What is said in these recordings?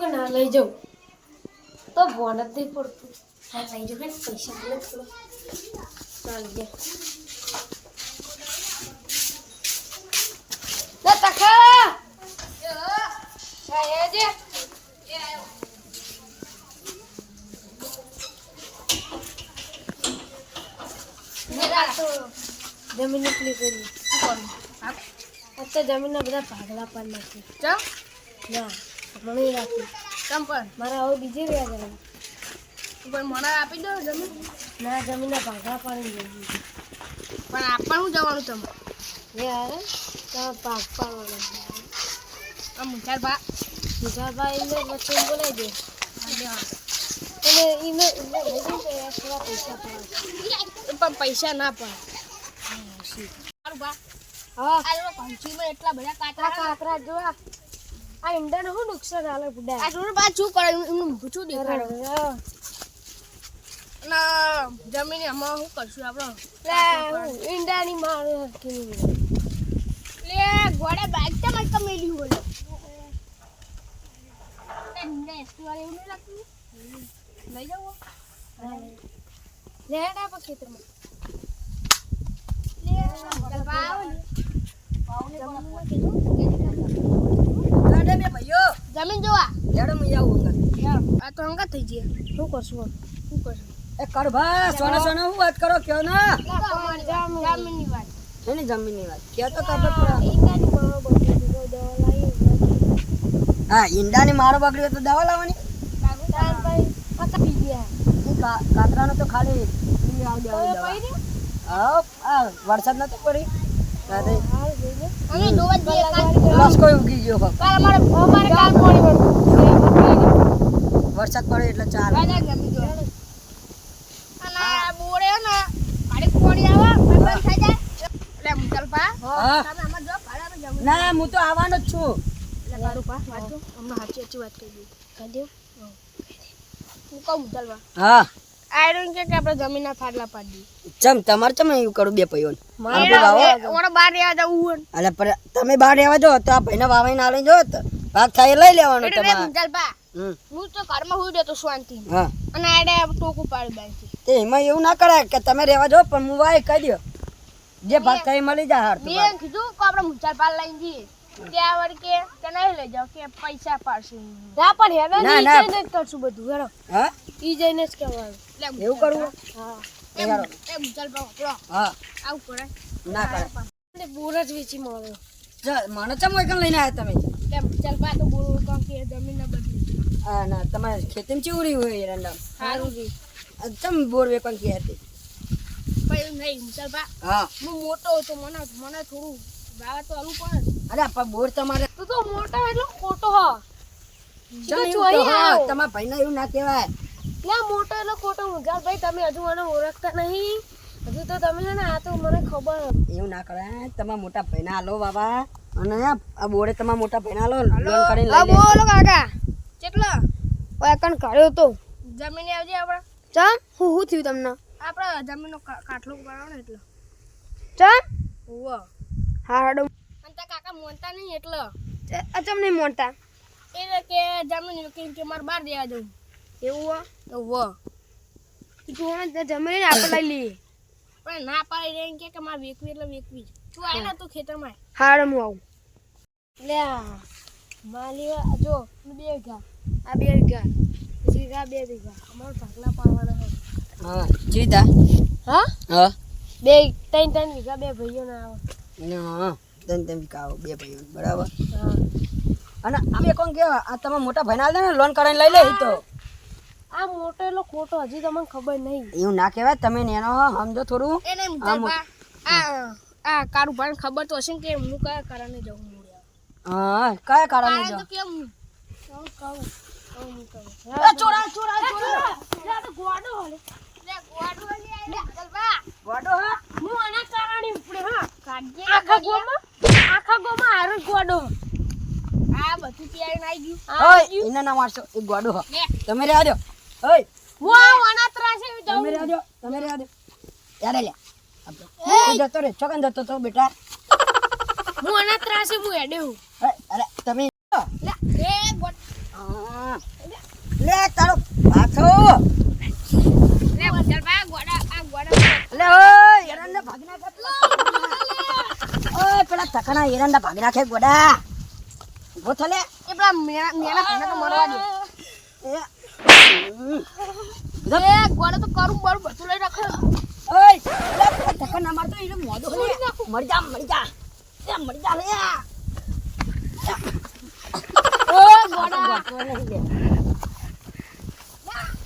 કે ના લઈ જાઉં? તો ભોન જ નહીં પડતું. હા લઈ જાઉં ને પૈસા મળે થોડો. ચાલી ગયા તખા! જમીન કરી. જમીનના બધા ભાગલા પણ નથી ચા ના. મને રાખી. કેમ પણ? મારા હવે બીજે રહ્યા જરા પણ મને આપી દો જમીન. ના જમીનના ભાગા પાડી ગઈ પણ આપવાનું જવાનું તમે યાર તમે ભાગ પાડવાના આ બા બીજાભાઈ એને વચ્ચે બોલાવી દે. અને યાર થોડા પૈસા પણ પૈસા ના પણ હા એટલા બધા કાતરા કાતરા જોવા. આ ઈંડાને શું નુકસાન આલે બુડા આ જોડે બા પડે કરે એમનું મૂછું દેખાડો ના જમીન એમાં શું કરશું આપણે હું ઈંડાની મારે લે ગોડે બાઈક તો મત કમેલી હોય એવું નહીં લાગતું લઈ જાઓ લેડા પર ખેતરમાં જમીન જોવા. આ તો હંગા થઈ જઈએ શું કરશું શું કરશું? એ કરભા સોના સોના હું વાત કરો કયો ના? જમીનની વાત. કોની જમીનની વાત? કે તો ખબર પડે. હા ઈંડાની મારો બગડ્યો તો દવા લાવવાની? કાતરાનો તો ખાલી આવ વરસાદ નતો પડી? વરસાદ પડે એટલે ચાલ. ને, હા તો આવવાનો જ છું. હું. કહું હા આયરન કે આપણે જમીનના ફાટલા પાડી ચમ તમારે ચમ એવું કરું બે પૈયો બાર રહેવા જવું હોય અલે પર તમે બહાર રહેવા જો તો આ ભાઈને ના લઈ જો તો ભાગ થાય એ લઈ લેવાનો તમારે. હું તો ઘરમાં હું દેતો શાંતિ હા. અને આડે ટોકું પાડી બાંધી તે એમાં એવું ના કરાય કે તમે રહેવા જો પણ હું વાય કહી દો જે ભાગ થાય એ મળી જાય હાર મેં કીધું કે આપણે પાડ લઈને જઈએ. ત્યાં વળી કે કે નહીં લઈ જાઓ કે પૈસા પાડશે. ના પણ હેવે જ કરશું બધું હેડો. હા? ઈ જઈને જ કહેવાનું. એવું કરવું હા. હા. આવું કરે. ના કરે. બોર જ વેચી મળ્યો મને ચમ વૈકન લઈને આવ્યા તમે? એટલે મુસલપા તો બોલવું કામ કે જમીન ના બદલી હા ના તમારે ખેતીમાં ચીવડી હોય એરંડા સારું રી ચમ બોર વેકન કે હતી? પણ નહીં મુસલપા હા. હું મોટો હતો મને મને થોડું વાવા તો પડે. અરે પણ બોર તમારે તું તો મોટો એટલો ખોટો હ. તમારા ભાઈને એવું ના કહેવાય. લે મોટો એટલે ખોટો મુગાલ ભાઈ તમે હજુ મને ઓળખતા નહીં. હજુ તો તમે છે ને આ તો મને ખબર. એવું ના કરે તમારા મોટા ભાઈ હાલો બાબા. અને આ બોડે તમારા મોટા ભાઈને હાલો લોન કરીને લઈ લે. બોલો કાકા. કેટલો? ઓય કણ કાઢ્યો તો? જમીન આવજે આપણે. ચમ હું હું થયું તમને? આપણે જમીનનો નો કાટલો ને એટલે. ચા? ઓવો હા હાડો. અને તા કાકા મોનતા નહીં એટલે. અચમ નહીં મોટા એટલે કે જમીન કે મારે બહાર દેવા જવું. એવું એવું તું જમીન આપણે લઈ લઈએ. પણ ના પાડી એમ કે કે મારે વેકવી એટલે વેકવી જ. તું આવી ને તું ખેતરમાં આય. હાડ હું આવું. લે માલી જો બે વીઘા. આ બે વીઘા. પછી વીઘા બે વીઘા. અમારો ભાગલા પાડવાના હોય હા. જીતા હા? હા. બે ત્રણ ત્રણ વીઘા બે ભાઈઓને આવે. હા. ત્રણ ત્રણ વીઘા આવો બે ભાઈઓ. બરાબર? હા. અને અમે કોણ કેવા આ તમારા મોટા ભાઈને ના ને લોન કરાવીને લઈ લે તો. આ મોટેલો ખોટો હજી તમને ખબર નહીં. એવું ના કહેવાય તમે નેનો સમજો થોડું. એને આ આ કારું ભાઈને ખબર તો હશે ને કે હું કયા કારણે જવું મોડ્યા હા કયા કારણે જવું તો કેમ? હું કહું કહું હું કહું એ ચોરા ચોરા ચોરા લે આ તો ગોડો હલે ગોડો લે ગોડો હા? હું આના કારણે ઉપડે હા. આખા ગોમાં આખા ગોમાં હારો ગોડો આ બધું તૈયારી નાઈ ગયું. ઓય એને ના મારશો એ ગોડો હા. તમે રહેવા દો ઓય. વાહ વાના ત્રાસે તમે રહેવા દો તમે રહેવા દો યારે લે આપણે જતો રે ચોકન જતો તો બેટા. હું આના ત્રાસે હું હેડે હું. અરે તમે લે એ હા. આવું લે મુચલભા ગોડા આ ગોડા એટલે ઓય એરંડા ભાગી નાખે. પેલા ઓય પેલા તકના એરંડા ભાગી નાખે ગોડા. ગોથલે થલે એ પેલા મેણા મેણા ભાઈને તો મરવા દે. એ એ ગોડા તો કરું બરું બધું લઈ રાખે ઓય પેલા તકન ના મારતો એને મોઢો લે. મરી જા મરી જા. એ મરી જા લે. ઓ ગોડા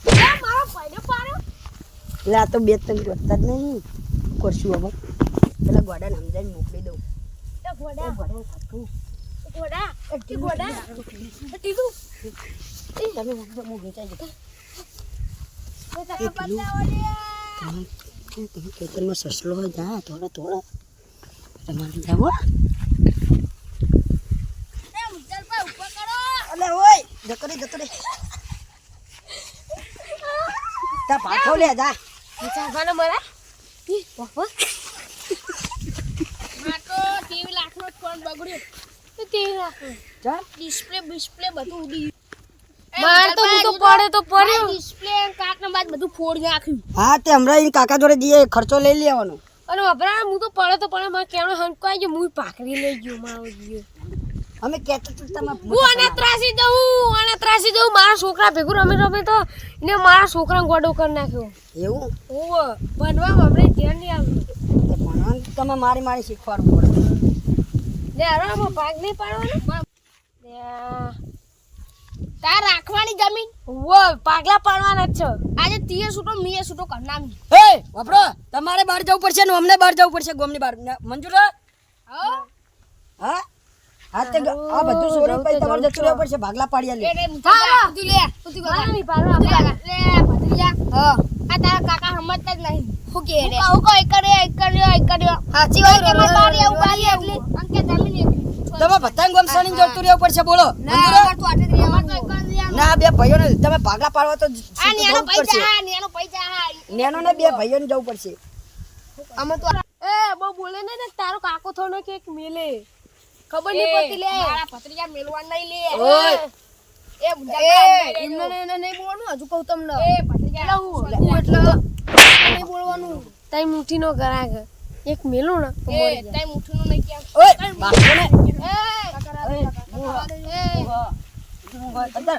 એ મારો પાડ્યો એટલે આ તો બે ત્રણ ગોતતા જ નહીં. કરશું હવે. પેલા ગોડાને સમજાવીને મોકલી દઉં. ગોડા ગોડા. ગોડા એ ગોડા ટીકુ તમે વાંધો હું વેચાઈ જતો એ તારા બચાવો લે તમે ખેતરમાં સસલો જા થોડા થોડા. તમારે જાવો અલે ઓય તા પાછો લે જા. મુચલભાને મરા. ઈ બાપા આ તો ટીવી લાખનો ફોન બગડ્યો તો ચાલ ડિસ્પ્લે બધું ઉડી માર તો હું તો પડે તો પડ્યો. ડિસ્પ્લે કાક ને બાદ બધું ફોડ નાખ્યું. હા તે હમણાં ઈ કાકા જોડે જઈએ ખર્ચો લઈ લેવાનો અને વપરા હું તો પડે તો પડે મારે કેણો હંકાઈ ગયો હું પાકડી લઈ ગયો મારો ગયો અમે કહેતા તો તમે હું આને ત્રાસી દઉં આને ત્રાસી દઉં મારા છોકરા ભેગું રમે રમે તો ને મારા છોકરાને ગોડો કરી નાખ્યો. એવું? ઓવ ભણવામાં આપણે ધ્યાન નહીં આવ્યું. ભણવાનું તમે મારી મારી શીખવાડવું પડે. ને આરામમાં ભાગ નહીં પાડવાનો? તાર રાખવાની જમીન? વો પાગલા પાડવાના જ છે. આજે તીએ છૂટો મીએ છૂટો કરનામી. હે વાપરો. તમારે બહાર જવું પડશે ને અમને બહાર જવું પડશે ગોમની બહાર. મંજૂર હે? હા? તે આ બધું સોરી પછી તમારે જતું રહેવું પડશે. ભાગલા પાડ્યા લે. ભત્રીજા હા. આ તારા કાકા સમજતા જ નહીં. હું કે રે? હું કહું એક કર્યો એક કર્યો એક કર્યો. સાચી વાત કે મારી બારી આવું. બારી એટલી અંકે જમીન એટલી તમે પતંગ ગોમસાની જતું રહેવું પડશે બોલો. મંજૂર? તો આટલે જ રહેવાનું. તો એક ના બે ભાઈઓને તમે ભાગલા પાડવા તો આ નેનો પૈસા આ નેનો પૈસા હા નેનો ને બે ભાઈઓને જવું પડશે. અમે તો એ બહુ બોલે ને ને તારો કાકો થોડો કે એક મેલે. ખબર નહીં પડતી લે. મારા ભત્રીજા મેલવા નહીં લે. ઓય. એ મુંજા એમને એને નહીં બોલવાનું હજુ કહું તમને. એ તઈ મુઠ્ઠી નો એક મેલું ને તો મરી જાય. તઈ મુઠ્ઠીનું નઈ કેમ ઓય! બાપોને અંદર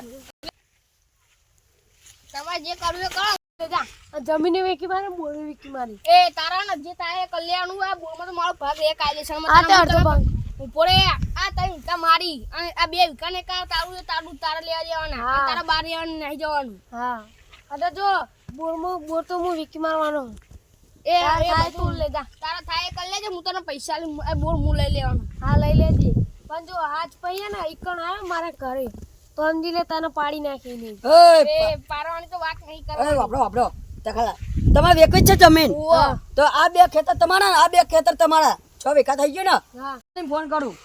તમારે જે કરવું એ કરો. જા. જમીને વેકી મારે બોલે વેકી મારી. એ તારા ને જે તારે કલ્યાણું આ બોલમાં તો મારો ભાગ એક આવી આ તો તારા અડધો ભાગ. ઉપર આ વીઘા મારી. અને આ બે ને કા તારું તારું તારે લેવા જવાના. તારા બાર જવાનું નહીં જવાનું. હા. અરે જો બોરમાં બોર તો હું વિકી મારવાનો એ અરે ભાઈ તું. લે જા. તારા થાય કર લેજે હું તને પૈસા લઈ એ બોર હું લઈ લેવાનો. હા લઈ લેજે. પણ જો આજ પૈયા ને ઈકણ આવે મારા ઘરે તો સમજી લે તને પાડી નાખી નહીં એ પારવાની તો વાત નહીં કરે વાપરો વાપરો. તખાલા તમારે વેક છે જમીન? તો આ બે ખેતર તમારા આ બે ખેતર તમારા. છ વીઘા થઈ ગયું ને? હા. ફોન કરું.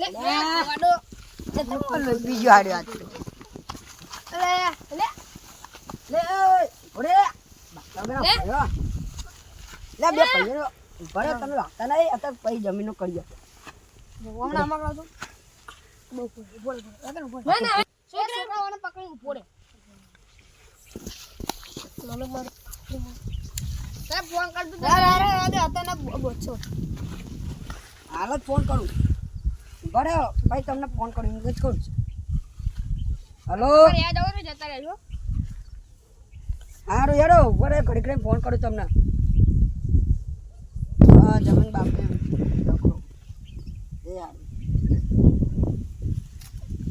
લે લે વાડો બીજું હાડ્યો આજ તો. લે લે લે ઓય ઓરે તમે ના ભાઈઓ. લે બે ભાઈઓ ભરે તમે રાખતા નહીં અત્યારે પછી જમીનો કરીએ હમણાં આમાં કહું છું બહુ બોલ બોલ બોલ બોલ ના ના છોકરાઓને પકડીને ઊભો રે મને માર તે ફોન કર અરે અરે અત્યારે બોછો હાલ જ ફોન કરું. ભરે ભાઈ તમને ફોન કરું જ કરું છું. હલો? યાદ આવો જતા રહેજો હારું યારો ભરે ઘડી ઘડી ફોન કરું તમને. હા જમન બાપને લખો એ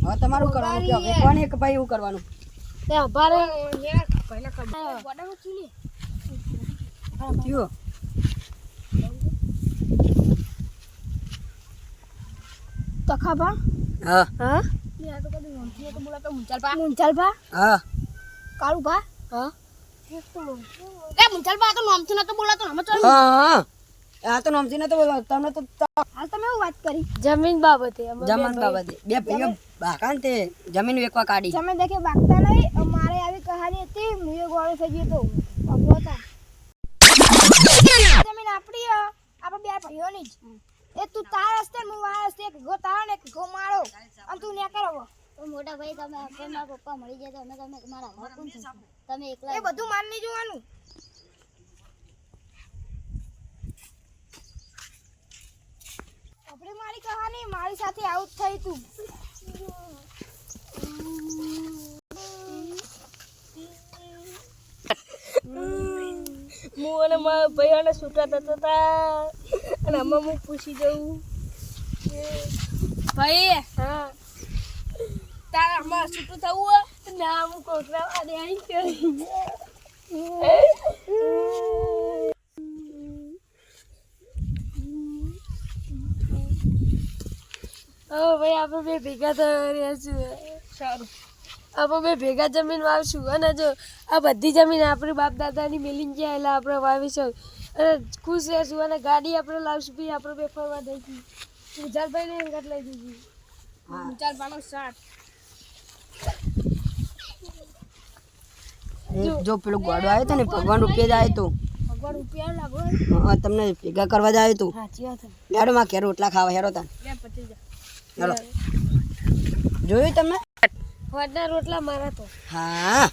હવે તમારું કરવાનું કે હવે કોણ એક ભાઈ એવું કરવાનું? તે અભારે પહેલા કર ગોડાનું ચીલી થયું તખાબા હા? હા તો કદી નોંધી તો બોલાતો મુંચાલ પા મુંચાલ ભા હા. કાળુ પા હા. લે મુંચાલ પા તો નોમથી નતો બોલાતો હમ ચાલ હા હા. આ તો નોમતી નતો બોલવા તમને તો હાલ તમે એવું વાત કરી? જમીન બાબતે અમે બાબતે. બે ભાઈઓ બાકાન તે જમીન વેચવા કાઢી. તમે દેખે બાગતા નહીં મારે આવી કહાની હતી હું એ ગોળો થઈ ગયો તો અભો જમીન આપડી આપણે બે ભાઈઓની જ. એ તું તાર હસ્તે હું આ હસ્તે એક ઘો તારો ને એક ઘો મારો. અને તું ન્યા કરો મોટા ભાઈ તમે મારા પપ્પા મળી જાય તો અમે તમે મારા હવા તમે એકલા એ બધું માન નહીં જોવાનું. આપણે મારી કહાની મારી સાથે આઉટ થઈ તું. હું અને મારા ભાઈઓને છૂટા થતા હતા અને આમાં હું પૂછી જઉં. ભાઈ હા. તારે આમાં છૂટું થવું હોય ના હું કોકરા વાદે આવી કરી હવે ભાઈ આપણે બે ભેગા થઈ રહ્યા છીએ. સારું. આપણે બે ભેગા જમીન વાવશું અને જો આ બધી જમીન આપણી બાપ દાદાની મેલીને એટલે આપણે વાવીશું. અને ખુશ રહેશું અને ગાડી આપણે લાવશું આપણે બે ફરવા દઈશું. વિચારભાઈને અંગત લઈ દીધી હા ચાર જો. પેલો ગોડો આવ્યો હતો ને ભગવાન રૂપિયા જાય હા તમને ભેગા કરવા જાય તું. હેડો માં ઘેર રોટલા ખાવા હેડો તા. જા. હેડો જોયું તમે રોટલા મારા તો. હા